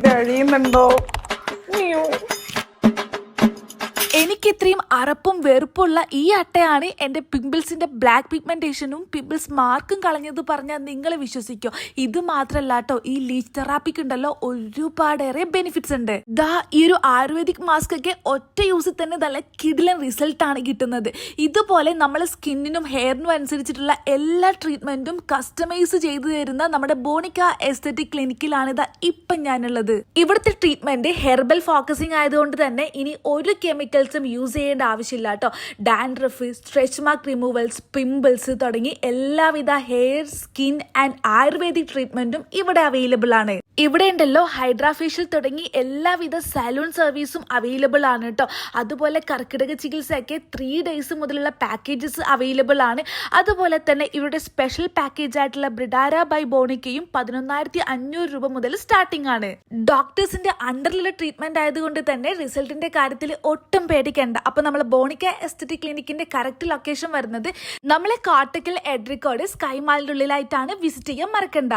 Biar dia. എനിക്ക് ഇത്രയും അറപ്പും വെറുപ്പുള്ള ഈ അട്ടയാണ് എന്റെ പിമ്പിൾസിന്റെ ബ്ലാക്ക് പിഗ്മെന്റേഷനും പിമ്പിൾസ് മാർക്കും കളഞ്ഞത് പറഞ്ഞാൽ നിങ്ങൾ വിശ്വസിക്കോ. ഇത് മാത്രമല്ല കേട്ടോ ഈ ലീച്ച് തെറാപ്പിക്ക് ഉണ്ടല്ലോ ഒരുപാടേറെ ബെനിഫിറ്റ്സ് ഉണ്ട്. ദാ ഈ ഒരു ആയുർവേദിക് മാസ്ക് ഒക്കെ ഒറ്റ യൂസിൽ തന്നെ നല്ല കിടിലൻ ആണ് കിട്ടുന്നത്. ഇതുപോലെ നമ്മൾ സ്കിന്നിനും ഹെയറിനും അനുസരിച്ചിട്ടുള്ള എല്ലാ ട്രീറ്റ്മെന്റും കസ്റ്റമൈസ് ചെയ്തു തരുന്ന നമ്മുടെ ബോണിക്ക എസ്തെറ്റിക് ക്ലിനിക്കിലാണ് ഇതാ ഇപ്പം ഞാനുള്ളത്. ഇവിടുത്തെ ട്രീറ്റ്മെന്റ് ഹെർബൽ ഫോക്കസിങ് ആയതുകൊണ്ട് തന്നെ ഇനി ഒരു കെമിക്കൽസും യൂസ് ചെയ്യേണ്ട ആവശ്യമില്ല കേട്ടോ. Dandruff stretch mark removals pimples തുടങ്ങി എല്ലാവിധ ഹെയർ സ്കിൻ ആൻഡ് ആയുർവേദിക് ട്രീറ്റ്മെന്റും ഇവിടെ അവൈലബിൾ ആണ്. ഇവിടെ ഉണ്ടല്ലോ ഹൈഡ്രാഫേഷ്യൽ തുടങ്ങി എല്ലാവിധ സലൂൺ സർവീസും അവൈലബിൾ ആണ് കേട്ടോ. അതുപോലെ കർക്കിടക ചികിത്സയൊക്കെ ത്രീ ഡേയ്സ് മുതലുള്ള പാക്കേജസ് അവൈലബിൾ ആണ്. അതുപോലെ തന്നെ ഇവരുടെ സ്പെഷ്യൽ പാക്കേജ് ആയിട്ടുള്ള ബ്രിഡാര ബൈ ബോണിക്കയും പതിനൊന്നായിരത്തി അഞ്ഞൂറ് രൂപ മുതൽ സ്റ്റാർട്ടിംഗ് ആണ്. ഡോക്ടേഴ്സിന്റെ അണ്ടറിലുള്ള ട്രീറ്റ്മെന്റ് ആയതുകൊണ്ട് തന്നെ റിസൾട്ടിന്റെ കാര്യത്തിൽ ഒട്ടും പേടിക്കേണ്ട. അപ്പൊ നമ്മൾ ബോണിക്ക എസ്തറ്റിക് ക്ലിനിക്കിന്റെ കറക്റ്റ് ലൊക്കേഷൻ വരുന്നത് നമ്മളെ കാട്ടക്കൽ എഡ്രിക്കോട് സ്കൈ മാളിന്റെ ഉള്ളിലായിട്ടാണ് വിസിറ്റ് ചെയ്യാൻ മറക്കണ്ട.